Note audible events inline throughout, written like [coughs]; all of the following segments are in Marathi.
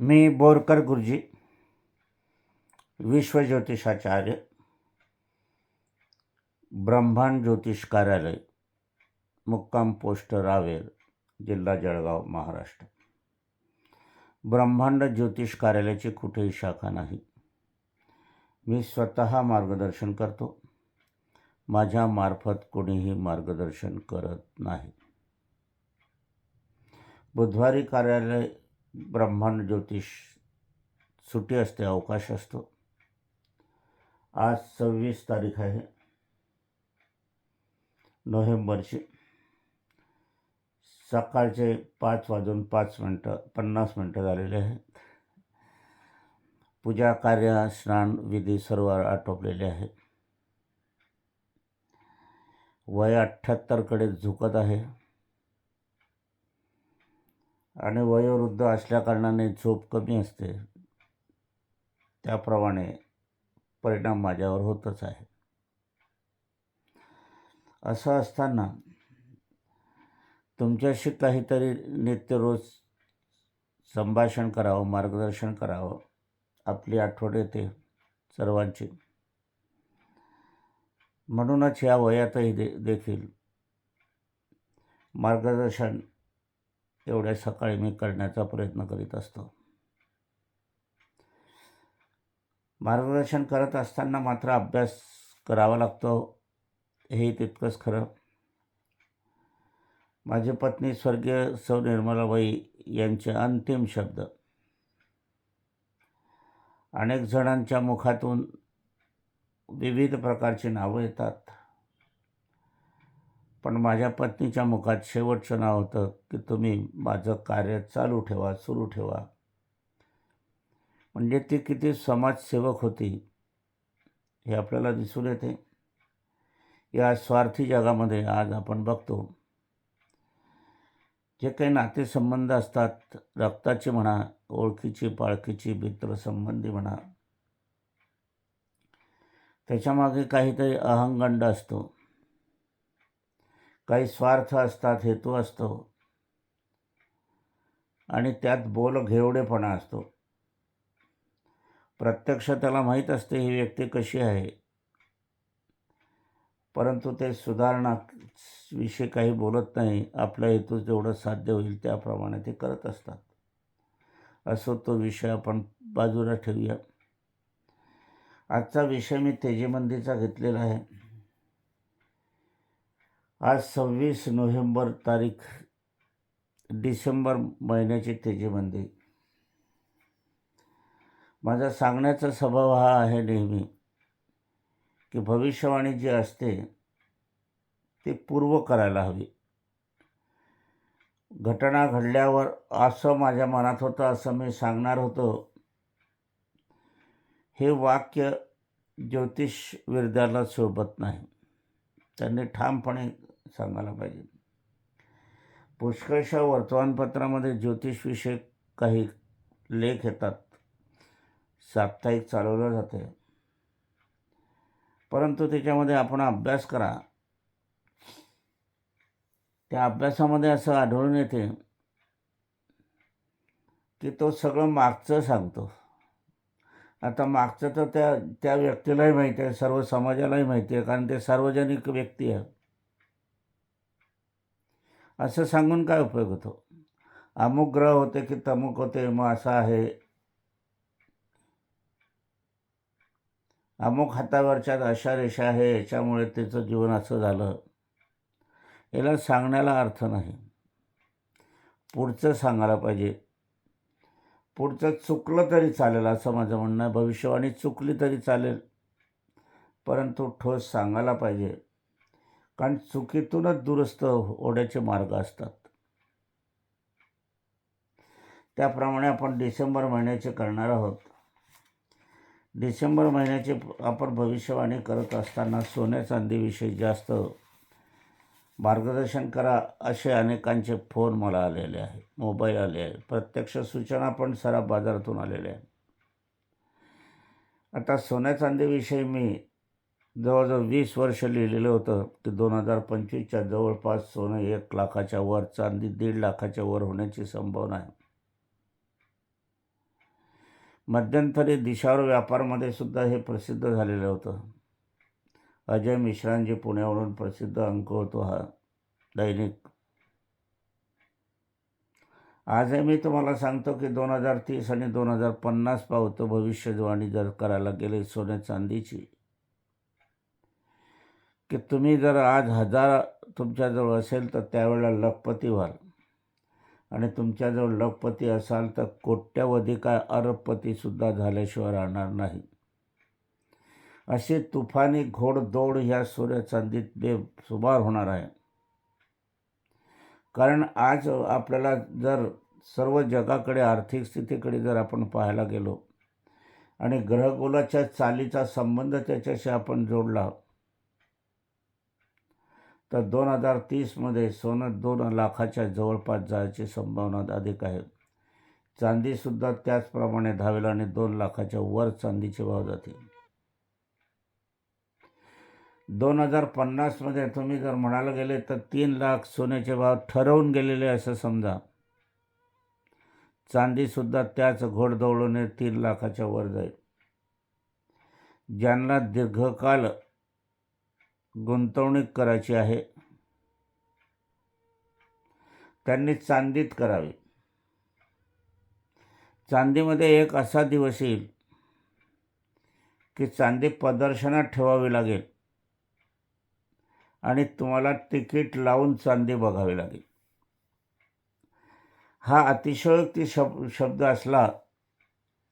मी बोरकर गुरुजी विश्वज्योतिषाचार्य ब्रह्मांड ज्योतिष कार्यालय मुक्काम पोस्ट रावेर जिल्हा जळगाव महाराष्ट्र. ब्रह्मांड ज्योतिष कार्यालयाची कुठेही शाखा नाही. मी स्वतः मार्गदर्शन करतो. माझ्यामार्फत कोणीही मार्गदर्शन करत नाही. बुधवारी कार्यालय ब्रह्मांड ज्योतिष सुट्टी असते अवकाश असतो. आज सव्वीस तारीख आहे. नोव्हेंबरची. सकाळचे पाच वाजून पाच मिनटं पन्नास मिनटं झालेले आहेत पूजा कार्य स्नान विधी सर्व आटोपलेले आहेत वय अठ्ठ्याहत्तरकडे झुकत आहे. आणि वयोवृद्ध असल्याकारणाने झोप कमी असते. त्याप्रमाणे परिणाम माझ्यावर होतच आहे. असं असताना तुमच्याशी काहीतरी नित्य रोज संभाषण करावं मार्गदर्शन करावं आपली आठवण येते सर्वांची. म्हणूनच ह्या वयातही दे देखील मार्गदर्शन एवढ्या सकाळी मी करण्याचा प्रयत्न करीत असतो. मार्गदर्शन करत असताना मात्र अभ्यास करावा लागतो. हे तितकंच खरं. माझी पत्नी स्वर्गीय सौ निर्मलाबाई यांचे अंतिम शब्द. अनेक जणांच्या मुखातून विविध प्रकारची नावं येतात. पण माझ्या पत्नीच्या मुखात शेवटचं नाव होतं की तुम्ही माझं कार्य चालू ठेवा सुरू ठेवा. म्हणजे ती किती समाजसेवक होती हे आपल्याला दिसून येते. या स्वार्थी जगामध्ये आज आपण बघतो जे काही नातेसंबंध असतात रक्ताची म्हणा ओळखीची पाळखीची मित्रसंबंधी म्हणा त्याच्यामागे काहीतरी अहंगंड असतो. काही स्वार्थ असतात हेतू असतो. आणि त्यात बोल घेवडेपणा असतो. प्रत्यक्ष त्याला माहीत असते ही व्यक्ती कशी आहे. परंतु ते सुधारणा विषयी काही बोलत नाही. आपल्या हेतू जेवढं साध्य होईल त्याप्रमाणे ते करत असतात. असो तो विषय आपण बाजूला ठेवूया. आजचा विषय मी तेजीमंदीचा घेतलेला आहे. आज सव्वीस नोव्हेंबर तारीख डिसेंबर महिन्याची तेजीमंदी. माझा सांगण्याचा स्वभाव हा आहे नेहमी की भविष्यवाणी जी असते ती पूर्व करायला हवी. घटना घडल्यावर असं माझ्या मनात होतं असं मी सांगणार होतो. हे वाक्य ज्योतिष विद्याला शोभत नाही. त्यांनी ठामपणे सांगायला पाहिजे. पुष्कळशा वर्तमानपत्रामध्ये ज्योतिषविषयक काही लेख येतात. साप्ताहिक चालवलं जाते परंतु त्याच्यामध्ये आपण अभ्यास करा. त्या अभ्यासामध्ये असं आढळून येते की तो सगळं मागचं सांगतो. आता मागचं तर त्या त्या व्यक्तीलाही माहिती आहे सर्व समाजालाही माहिती आहे कारण ते सार्वजनिक व्यक्ती आहे. असं सांगून काय उपयोग होतो? अमुक ग्रह होते की तमुक होते मग असं आहे. अमुक हातावरच्या अशा रेषा आहे याच्यामुळे त्याचं जीवन असं झालं. याला सांगण्याला अर्थ नाही. पुढचं सांगायला पाहिजे. पुढचं चुकलं तरी चालेल असं माझं म्हणणं आहे. भविष्यवाणी चुकली तरी चालेल. परंतु ठोस सांगायला पाहिजे. कारण चुकीतूनच दुरुस्त होण्याचे मार्ग असतात. त्याप्रमाणे आपण डिसेंबर महिन्याचे करणार आहोत. डिसेंबर महिन्याचे आपण भविष्यवाणी करत असताना सोन्या चांदीविषयी जास्त मार्गदर्शन करा असे अनेकांचे फोन मला आलेले आहे मोबाईल आले आहे प्रत्यक्ष सूचना पण सराफ बाजारातून आलेल्या आहेत. आता सोन्या चांदीविषयी मी जवळजवळ वीस वर्ष लिहिलेलं होतं. की दोन हजार पंचवीसच्या जवळपास सोनं एक लाखाच्या वर चांदी दीड लाखाच्या वर होण्याची संभावना आहे. मध्यंतरी दिशावर व्यापारमध्ये सुद्धा हे प्रसिद्ध झालेलं होतं. अजय मिश्रांजी पुण्यावरून प्रसिद्ध अंक होतो हा दैनिक. आजही मी तुम्हाला सांगतो की दोन हजार तीस आणि दोन हजार पन्नास पावतो भविष्यवाणी जर करायला गेले सोन्या चांदीची की तुम्ही जर आज हजार तुमच्याजवळ असेल तर त्यावेळेला लखपती व्हाल. आणि तुमच्याजवळ लखपती असाल तर कोट्यवधी काय अरबपतीसुद्धा झाल्याशिवाय राहणार नाही. अशी तुफानी घोडदौड ह्या सूर्यचांदीत बेसुमार होणार आहे. कारण आज आपल्याला जर सर्व जगाकडे आर्थिक स्थितीकडे जर आपण पाहायला गेलो आणि ग्रहगोलाच्या चालीचा संबंध त्याच्याशी आपण जोडला तर दोन हजार तीसमध्ये सोनं दोन लाखाच्या जवळपास जायची संभावना अधिक आहे. चांदीसुद्धा त्याचप्रमाणे धावेल आणि दोन लाखाच्या वर चांदीचे भाव जातील दोन हजार पन्नासमध्ये तुम्ही जर म्हणायला गेले तर तीन लाख सोन्याचे भाव ठरवून गेलेले असं समजा. चांदीसुद्धा त्याच घोडदौडीने तीन लाखाच्या वर जाईल. ज्यांना दीर्घकाल गुंतवणूक करायची आहे. त्यांनी चांदीत करावी. चांदीमध्ये एक असा दिवस येईल की चांदी प्रदर्शनात ठेवावी लागेल आणि तुम्हाला तिकीट लावून चांदी बघावी लागेल. हा अतिशयोक्ती शब शब्द असला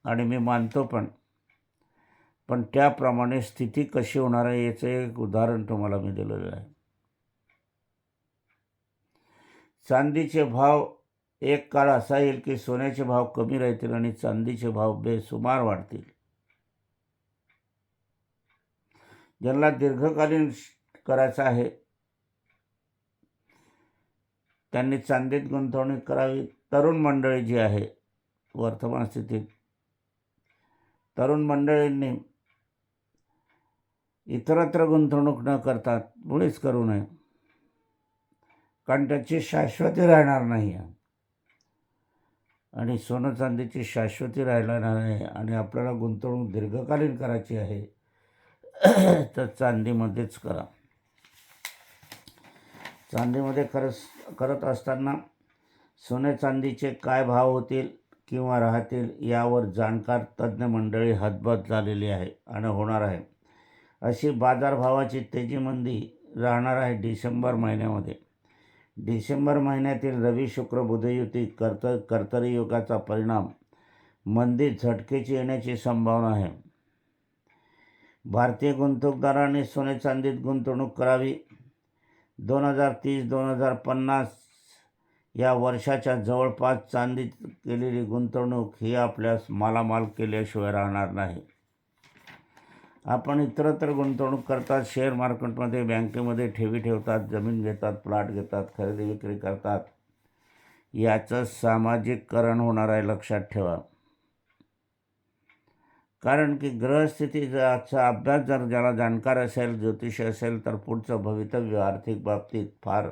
आणि मी मानतो पण पण त्याप्रमाणे स्थिती कशी होणार आहे याचं एक उदाहरण तुम्हाला मी दिलेलं आहे. चांदीचे भाव एक काळ असा येईल की सोन्याचे भाव कमी राहतील आणि चांदीचे भाव बेसुमार वाढतील. ज्यांना दीर्घकालीन करायचं आहे त्यांनी चांदीत गुंतवणूक करावी. तरुण मंडळी जी आहे वर्तमान स्थितीत तरुण मंडळींनी इतरत्र गुंतवणूक न करता मुळीच करू नये. कारण त्याची शाश्वती राहणार नाही. आहे आणि सोनं चांदीची शाश्वती राहिला नाही आणि आपल्याला गुंतवणूक दीर्घकालीन करायची आहे तर चांदीमध्येच करा. चांदीमध्ये खरंच करत असताना सोने चांदीचे काय भाव होतील किंवा राहतील यावर जाणकार तज्ज्ञ मंडळी हतबत झालेली आहे आणि होणार आहे. अशी बाजारभावाची तेजीमंदी राहणार आहे डिसेंबर महिन्यामध्ये. डिसेंबर महिन्यातील रवी शुक्र बुधयुती कर्त कर्तरी युगाचा परिणाम मंदीत झटकेची येण्याची संभावना आहे. भारतीय गुंतवणूकदारांनी सोने चांदीत गुंतवणूक करावी. दोन हजार तीस दोन हजार पन्नास या वर्षाच्या जवळपास चांदीत केलेली गुंतवणूक ही आपल्यास मालामाल केल्याशिवाय राहणार नाही. आपण इतरत्र गुंतवणूक करतात शेअर मार्केटमध्ये बँकेमध्ये ठेवी ठेवतात जमीन घेतात प्लॉट घेतात खरेदी विक्री करतात. याचं सामाजिककरण होणार आहे लक्षात ठेवा. कारण की ग्रहस्थितीचा अभ्यास जर ज्याला जाणकार असेल ज्योतिष असेल तर पुढचं भवितव्य आर्थिक बाबतीत फार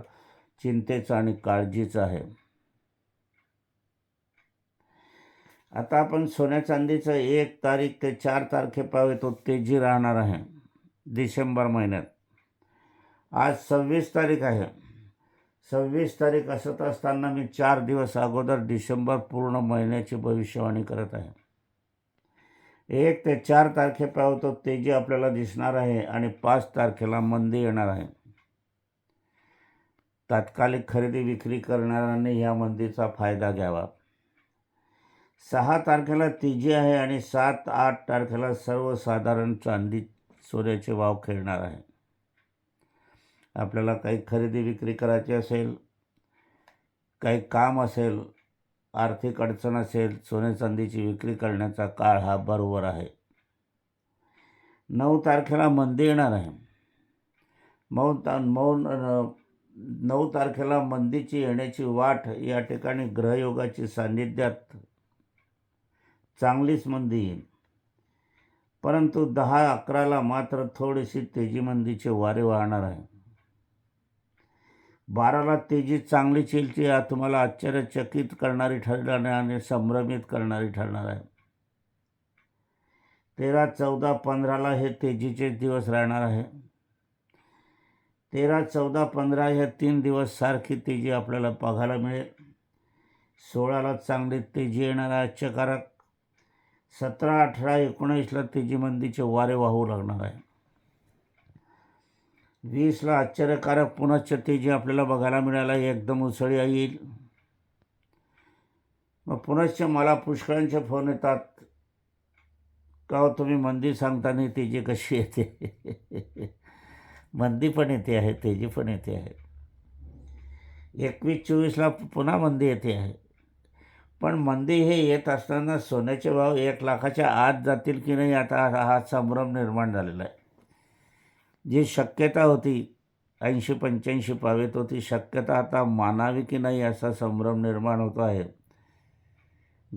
चिंतेचं आणि काळजीचं आहे. आता आपण सोन्या चांदीचं एक तारीख ते चार तारखे उत्तेजी राहणार आहे. डिसेंबर महिन्यात. आज सव्वीस तारीख आहे. सव्वीस तारीख असत असताना मी चार दिवस अगोदर डिसेंबर पूर्ण महिन्याची भविष्यवाणी करत आहे. एक ते चार तारखे पाहतो तेजी आपल्याला दिसणार आहे आणि पाच तारखेला मंदी येणार आहे. तात्कालिक खरेदी विक्री करणाऱ्यांनी ह्या मंदीचा फायदा घ्यावा. सहा तारखेला तिजी आहे आणि सात आठ तारखेला सर्वसाधारण चांदी सोन्याचे भाव खेळणार आहे. आपल्याला काही खरेदी विक्री करायची असेल काही काम असेल आर्थिक अडचण असेल सोने चांदीची विक्री करण्याचा काळ हा बरोबर आहे. नऊ तारखेला मंदी येणार आहे. मऊ ता मऊ नऊ तारखेला मंदीची येण्याची वाट या ठिकाणी ग्रहयोगाची सान्निध्यात चांगलीच मंदी येईल. परंतु दहा अकराला मात्र थोडीशी तेजी मंदीचे वारे वाहणार आहे. बाराला तेजी चांगलीच येईल ती तुम्हाला आश्चर्यचकित करणारी ठरणार आणि संभ्रमित करणारी ठरणार आहे. तेरा चौदा पंधराला हे तेजीचे दिवस राहणार आहे. तेरा चौदा पंधरा हे तीन दिवस सारखी तेजी आपल्याला बघायला मिळेल. सोळाला चांगली तेजी येणार आहे आश्चर्यकारक सतरा अठरा एकोणीसला तेजी मंदीचे वारे वाहू लागणार आहे. वीसला आश्चर्यकारक पुनश्च तेजी आपल्याला बघायला मिळाला एकदम उसळी येईल. मग पुनश्च मला पुष्कळांचे फोन येतात. का हो, तुम्ही मंदी सांगताना तेजी कशी येते? मंदी पण येते आहे तेजी पण येते आहे. एकवीस चोवीसला पुन्हा मंदी येते आहे. पण मंदी हे येत असताना सोन्याचे भाव एक लाखाच्या आत जातील की नाही आता हा संभ्रम निर्माण झालेला आहे. जी शक्यता होती ऐंशी पंच्याऐंशी पावेत होती शक्यता आता मानावी की नाही असा संभ्रम निर्माण होतो आहे.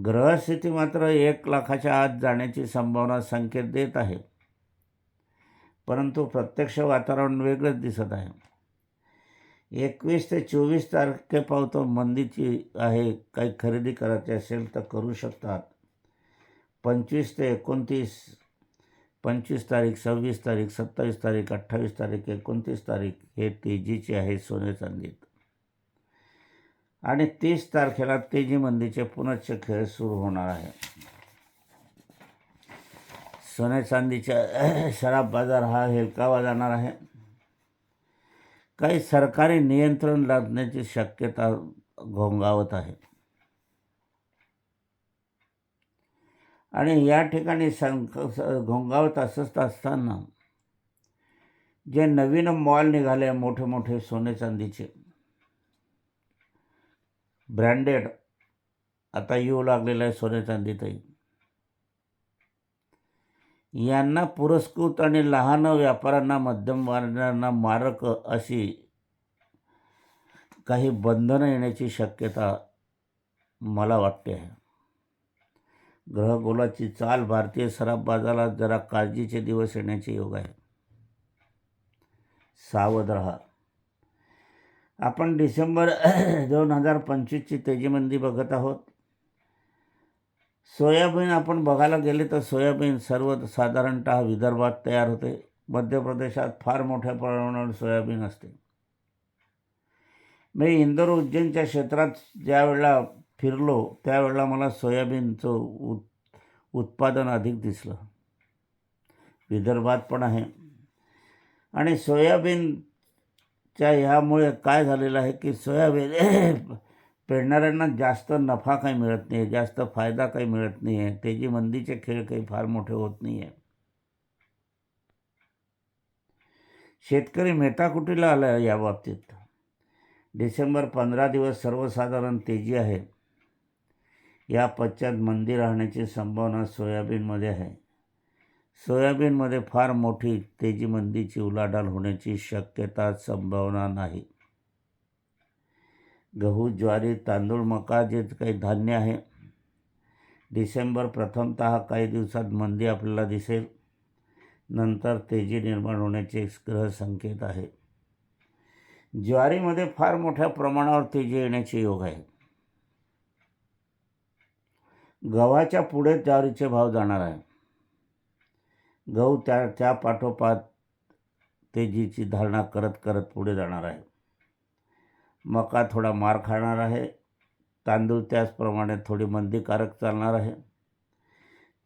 ग्रहस्थिती मात्र एक लाखाच्या आत जाण्याची संभावना संकेत देत आहे. परंतु प्रत्यक्ष वातावरण वेगळंच दिसत आहे. एकवीस ते चोवीस तारखे पावतो मंदीची आहे काही खरेदी करायची असेल तर करू शकतात. पंचवीस ते एकोणतीस पंचवीस तारीख सव्वीस तारीख सत्तावीस तारीख अठ्ठावीस तारीख एकोणतीस तारीख हे तेजीचे आहे सोने चांदीत. आणि तीस तारखेला तेजी मंदीचे पुनश्च खेळ सुरू होणार आहे. सोने चांदीच्या [clears throat] शराब बाजार हा हेलकावा जाणार आहे. काही सरकारी नियंत्रण लादण्याची शक्यता घोंगावत आहे. आणि या ठिकाणी संक घोंगावत असत असताना जे नवीन मॉल निघाले मोठे मोठे सोने चांदीचे ब्रँडेड आता येऊ लागलेलं आहे सोने चांदीतही. यांना पुरस्कृत आणि लहान व्यापाऱ्यांना मध्यम वर्गांना मारक अशी काही बंधनं येण्याची शक्यता मला वाटते आहे. ग्रहगोलाची चाल भारतीय सराफ बाजारात जरा काळजीचे दिवस येण्याचे योग आहे. सावध रहा. आपण डिसेंबर दोन हजार पंचवीसची तेजीमंदी बघत आहोत. सोयाबीन आपण बघायला गेले तर सोयाबीन सर्व साधारणत विदर्भात तयार होते. मध्य प्रदेशात फार मोठ्या प्रमाणावर सोयाबीन असते. मी इंदोर उज्जैनच्या क्षेत्रात ज्यावेळेला फिरलो त्यावेळेला मला सोयाबीनचं उत् उत्पादन अधिक दिसलं. विदर्भात पण आहे. आणि सोयाबीनच्या ह्यामुळे काय झालेलं आहे की सोयाबीन पेरणाऱ्यांना जास्त नफा काही मिळत नाही जास्त फायदा काही मिळत नाही आहे त्याची मंदीचे खेळ काही फार मोठे होत नाही आहे शेतकरी मेटाकुटीला आला या बाबतीत? डिसेंबर पंधरा दिवस सर्वसाधारण तेजी आहे. या पश्चात मंदी राहण्याची संभावना सोयाबीनमध्ये आहे. सोयाबीनमध्ये फार मोठी तेजी मंदीची उलाढाल होण्याची शक्यता संभावना नाही. गहू ज्वारी तांदूळ मका जे काही धान्य आहे. डिसेंबर प्रथमत काही दिवसात मंदी आपल्याला दिसेल. नंतर तेजी निर्माण होण्याचे ग्रह संकेत आहे. ज्वारीमध्ये फार मोठ्या प्रमाणावर तेजी येण्याचे योग आहे. गव्हाच्या पुढे ज्वारीचे भाव जाणार आहे. गहू त्या त्या पाठोपाठ तेजीची धारणा करत करत पुढे जाणार आहे. मका थोडा मार खाणार आहे. तांदूळ त्याचप्रमाणे थोडी मंदीकारक चालणार आहे.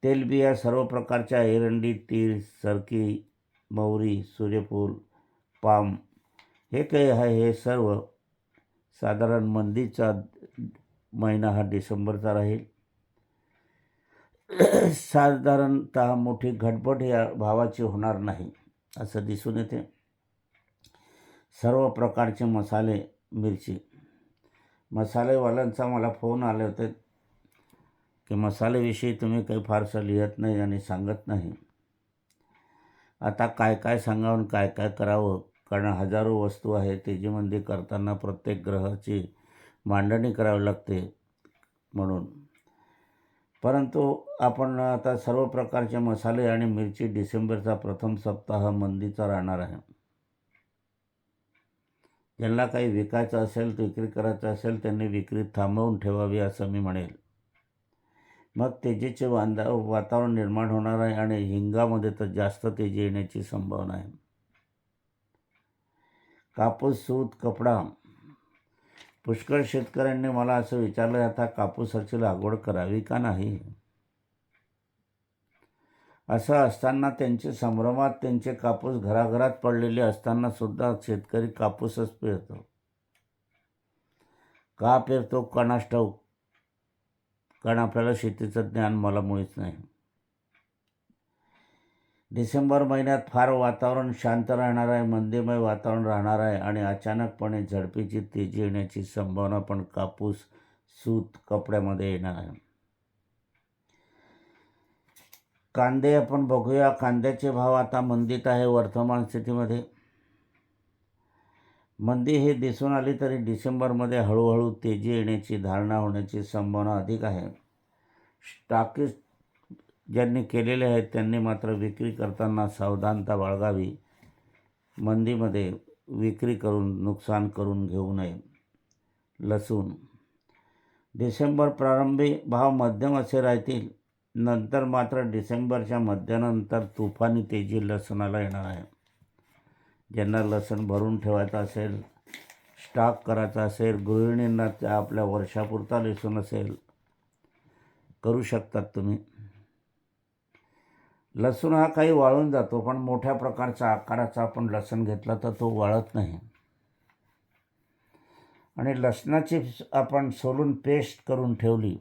तेलबिया सर्व प्रकारच्या एरंडी तीळ सरकी मौरी सूर्यफूल पाम हे काही आहे हे सर्व साधारण मंदीचा महिना हा डिसेंबरचा राहील. साधारणत मोठी घटपट या भावाची होणार नाही असं दिसून येते. सर्व प्रकारचे मसाले मिरची. मसालेवाल्यांचा मला फोन आले होते की मसालेविषयी तुम्ही काही फारसं लिहित नाही आणि सांगत नाही. आता काय काय सांगावं काय काय करावं कारण हजारो वस्तू आहे तेजीमध्ये करताना प्रत्येक ग्रहाची मांडणी करावी लागते म्हणून. परंतु आपण आता सर्व प्रकारचे मसाले आणि मिरची डिसेंबरचा प्रथम सप्ताह मंदीचा राहणार आहे. ज्यांना काही विकायचं असेल विक्री करायचं असेल त्यांनी विक्री थांबवून ठेवावी असं मी म्हणेल. मग तेजीचे वांदा वातावरण निर्माण होणार आहे आणि हिंगामध्ये तर जास्त तेजी येण्याची संभावना आहे. कापूस सूत कपडा. पुष्कळ शेतकऱ्यांनी मला असं विचारलं आता कापूसाची लागवड करावी का नाही? असं असताना त्यांचे संभ्रमात त्यांचे कापूस घराघरात पडलेले असताना सुद्धा शेतकरी कापूसच पेरतो. का पेरतो? कणास ठाऊक कारण आपल्याला शेतीचं ज्ञान मला मुळीच नाही. डिसेंबर महिन्यात फार वातावरण शांत राहणार आहे मंदीमय वातावरण राहणार आहे आणि अचानकपणे झडपीची तेजी येण्याची संभावना पण कापूस सूत कपड्यामध्ये येणार आहे. कांदे आपण बघूया. कांद्याचे भाव आता मंदीत आहे वर्तमान स्थितीमध्ये. मंदी हे दिसून आली तरी डिसेंबरमध्ये हळूहळू तेजी येण्याची धारणा होण्याची संभावना अधिक आहे. स्टॉकिस्ट ज्यांनी केलेले आहेत त्यांनी मात्र विक्री करताना सावधानता बाळगावी. मंदीमध्ये विक्री करून नुकसान करून घेऊ नये. लसूण. डिसेंबर प्रारंभी भाव मध्यम असे राहतील. नंतर मात्र डिसेंबरच्या मध्यानंतर तुफानी तेजी लसणाला येणार आहे. ज्यांना लसण भरून ठेवायचं असेल स्टॉक करायचा असेल गृहिणींना त्या आपल्या वर्षापुरता लसूण असेल करू शकतात तुम्ही. लसूण हा काही वाळून जातो पण मोठ्या प्रकारचा आकाराचा आपण लसण घेतला तर तो वाळत नाही. आणि लसणाची आपण सोलून पेस्ट करून ठेवली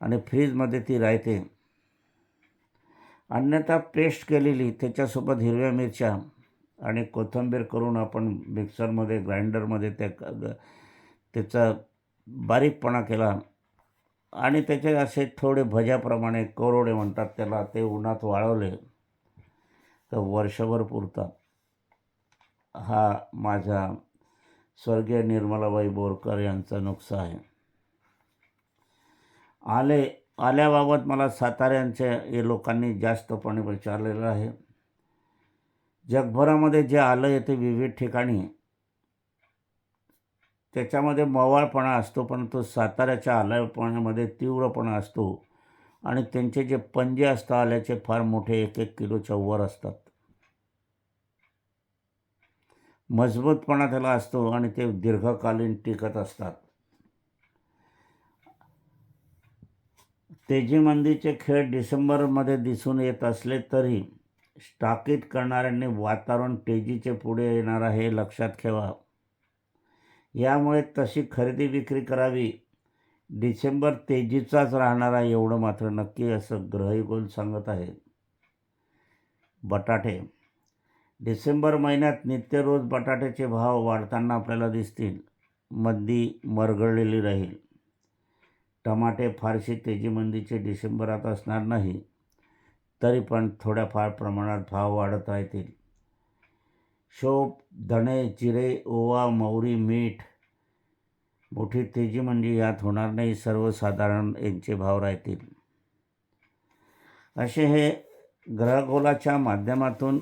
आणि फ्रीजमध्ये ती राहते. अन्यथा पेस्ट केलेली त्याच्यासोबत हिरव्या मिरच्या आणि कोथिंबीर करून आपण मिक्सरमध्ये ग्राइंडरमध्ये त्या त्याचा बारीकपणा केला. आणि त्याचे असे थोडे भज्याप्रमाणे कोरोडे म्हणतात त्याला ते उन्हात वाळवले. तर वर्षभर पुरता. हा माझ्या स्वर्गीय निर्मलाबाई बोरकर यांचा नुकसा आहे. आले आल्याबाबत मला साताऱ्यांच्या हे लोकांनी जास्तपणे विचारलेलं आहे. जगभरामध्ये जे आलं येते विविध ठिकाणी. त्याच्यामध्ये मवाळपणा असतो पण तो साताऱ्याच्या आल्यापणामध्ये तीव्रपणा असतो आणि त्यांचे जे पंजे असतात आल्याचे फार मोठे एक एक किलोच्या वर असतात. मजबूतपणा त्याला असतो आणि ते दीर्घकालीन टिकत असतात. तेजी मंदीचे खेळ डिसेंबरमध्ये दिसून येत असले तरी स्टाकीत करणाऱ्यांनी वातावरण तेजीचे पुढे येणार आहे लक्षात ठेवा. यामुळे तशी खरेदी विक्री करावी. डिसेंबर तेजीचाच राहणार आहे एवढं मात्र नक्की असं ग्रहगोल सांगत आहे बटाटे. डिसेंबर महिन्यात नित्य रोज बटाट्याचे भाव वाढताना आपल्याला दिसतील. मंदी मरगळलेली राहील. टमाटे फारशी तेजीमंदीचे डिसेंबरात असणार नाही तरी पण थोड्याफार प्रमाणात भाव वाढत राहतील. शोप धणे जिरे ओवा मौरी मीठ मोठी तेजी म्हणजे यात होणार नाही सर्वसाधारण यांचे भाव राहतील. असे हे ग्रहगोलाच्या माध्यमातून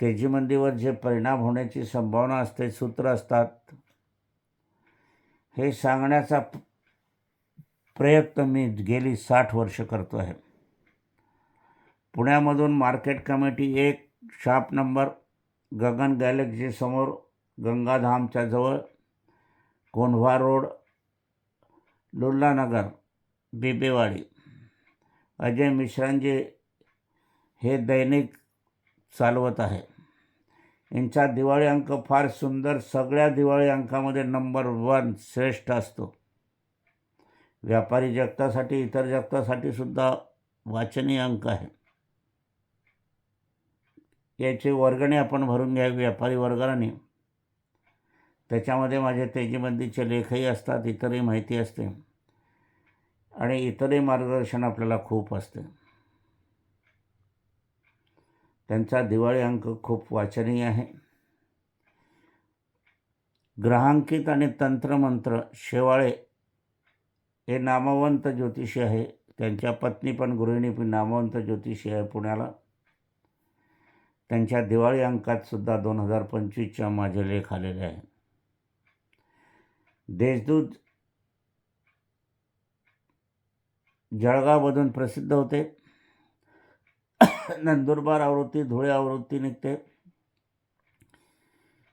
तेजीमंदीवर जे परिणाम होण्याची संभावना असते सूत्र असतात. हे सांगण्याचा प्रयत्न मी गेली साठ वर्ष करतो आहे. पुण्यामधून मार्केट कमिटी एक शॉप नंबर गगन गॅलेक्सीसमोर गंगाधामच्या जवळ कोंढवा रोड लुल्लानगर बेबेवाडी. अजय मिश्रांजी हे दैनिक चालवत आहे. यांचा दिवाळी अंक फार सुंदर सगळ्या दिवाळी अंकामध्ये नंबर वन श्रेष्ठ असतो. व्यापारी जगतासाठी इतर जगतासाठी सुद्धा वाचनीय अंक आहे. याची वर्गणी आपण भरून घ्यावी व्यापारी वर्गाने. त्याच्यामध्ये माझे तेजीबंदीचे लेखही असतात इतरही माहिती असते. आणि इतरही मार्गदर्शन आपल्याला खूप असते. त्यांचा दिवाळी अंक खूप वाचनीय आहे. ग्रहांकित आणि तंत्रमंत्र शेवाळे हे नामवंत ज्योतिषी आहे. त्यांच्या पत्नी पण गृहिणी पण नामवंत ज्योतिषी आहे पुण्याला. त्यांच्या दिवाळी अंकात सुद्धा दोन हजार पंचवीसच्या माझे लेख आलेले आहे देशदूत जळगावमधून प्रसिद्ध होते. नंदुरबार आवृत्ती धुळे आवृत्ती निघते.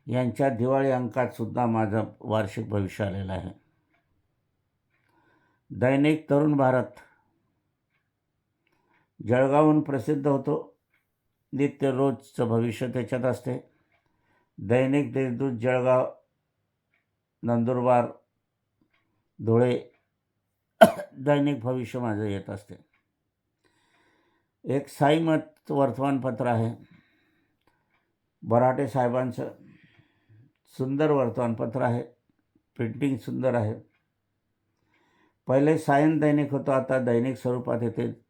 यांच्या दिवाळी अंकात सुद्धा माझं वार्षिक भविष्य आलेलं आहे. दैनिक तरुण भारत. जळगावहून प्रसिद्ध होतो. नित्य रोजचं भविष्य त्याच्यात असते. दैनिक देशदूत जळगाव नंदुरबार धुळे [coughs] दैनिक भविष्य माझं येत असते. एक साईमत वर्तमानपत्र आहे. बराटे साहेबांचं सुंदर वर्तमानपत्र आहे. प्रिंटिंग सुंदर आहे. पहिले सायन दैनिक होतं आता दैनिक स्वरूपात येते.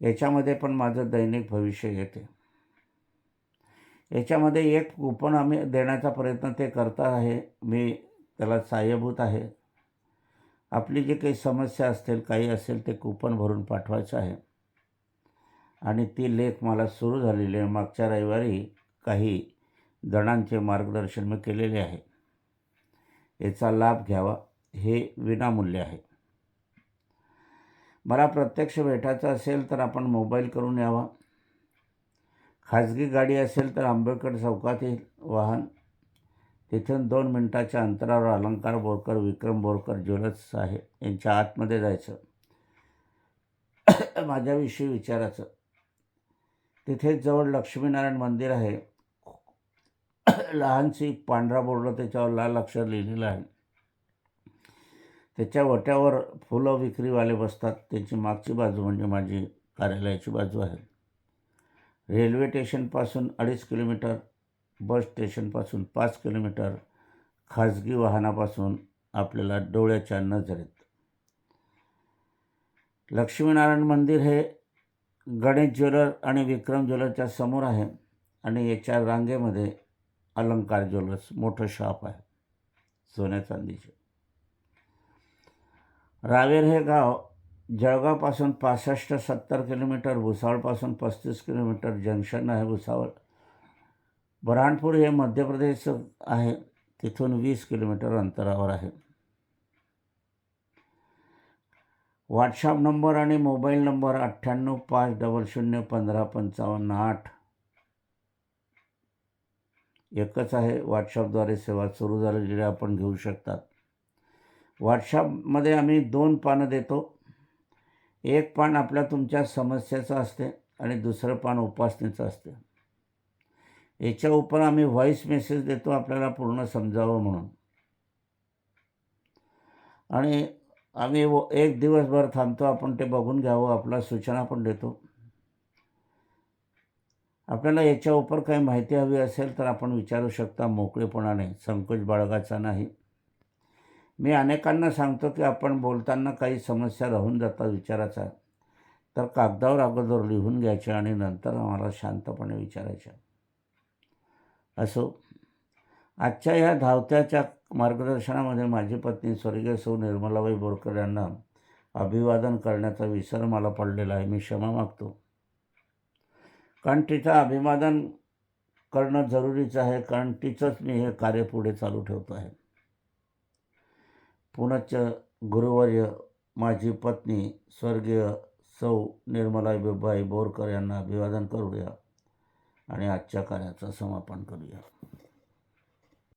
याच्यामध्ये पण माझं दैनिक भविष्य येते. याच्यामध्ये एक कुपन आम्ही देण्याचा प्रयत्न ते करता आहे. मी त्याला सहाय्यभूत आहे. आपली जी काही समस्या असतील काही असेल ते कुपन भरून पाठवायचं आहे. आणि ती लेख मला सुरू झालेली आहे. मागच्या रविवारी काही जणांचे मार्गदर्शन मी केलेले आहे. याचा लाभ घ्यावा. हे विनामूल्य आहे. मला प्रत्यक्ष भेटायचं असेल तर आपण मोबाईल करून यावा. खाजगी गाडी असेल तर आंबेडकर चौकातील वाहन. तिथून दोन मिनटाच्या अंतरावर अलंकार बोरकर विक्रम बोरकर ज्वेलर्स आहे. यांच्या आतमध्ये जायचं. [coughs] माझ्याविषयी विचारायचं. तिथेच जवळ लक्ष्मीनारायण मंदिर आहे. [coughs] लहानशी पांढरा बोर्ड त्याच्यावर लाल अक्षर लिहिलेलं आहे. त्याच्या वट्यावर फुलं विक्रीवाले बसतात. त्यांची मागची बाजू म्हणजे माझी कार्यालयाची बाजू आहे. रेल्वे स्टेशनपासून अडीच किलोमीटर बस स्टेशनपासून पाच किलोमीटर खाजगी वाहनापासून आपल्याला डोळ्याच्या नजरेत. लक्ष्मीनारायण मंदिर हे गणेश ज्वेलर आणि विक्रम ज्वेलरच्या समोर आहे आणि याच्या रांगेमध्ये अलंकार ज्वेलर्स मोठं शॉप आहे. सोन्या चांदीचे. रावेर हे गाव जळगावपासून पासष्ट सत्तर किलोमीटर भुसावळपासून पस्तीस किलोमीटर जंक्शन आहे भुसावळ. बऱ्हाणपूर हे मध्य प्रदेश आहे तिथून वीस किलोमीटर अंतरावर आहे. व्हॉट्सअप नंबर आणि मोबाईल नंबर अठ्ठ्याण्णव पाच डबल शून्य पंधरा पंचावन्न आठ. एकच आहे व्हॉट्सअपद्वारे सेवा सुरू झालेली आपण घेऊ शकतात. व्हॉट्सअपमध्ये आम्ही दोन पानं देतो. एक पान आपल्या तुमच्या समस्येचं असते आणि दुसरं पान उपासनेचं असते. याच्या उपर आम्ही व्हॉईस मेसेज देतो आपल्याला पूर्ण समजावं म्हणून. आणि आम्ही व एक दिवसभर थांबतो आपण ते बघून घ्यावं आपला सूचना पण देतो. आपल्याला याच्या उपर काही माहिती हवी असेल तर आपण विचारू शकता मोकळेपणाने संकोच बाळगायचा नाही. मी अनेकांना सांगतो की आपण बोलताना काही समस्या राहून जातात विचाराचा तर कागदावर अगोदर लिहून घ्यायच्या आणि नंतर आम्हाला शांतपणे विचारायच्या असो. आजच्या ह्या धावत्याच्या मार्गदर्शनामध्ये माझी पत्नी स्वर्गीय सौ निर्मलाबाई बोरकर यांना अभिवादन करण्याचा विसर मला पडलेला आहे. मी क्षमा मागतो. कारण तिचं अभिवादन करणं जरुरीचं आहे. कारण तिचंच मी हे कार्य पुढे चालू ठेवतो आहे. पुनश्च गुरुवर्य माझी पत्नी स्वर्गीय सौ निर्मलाबाई बोरकर यांना अभिवादन करूया आणि आजच्या कार्याचं समापन करूया.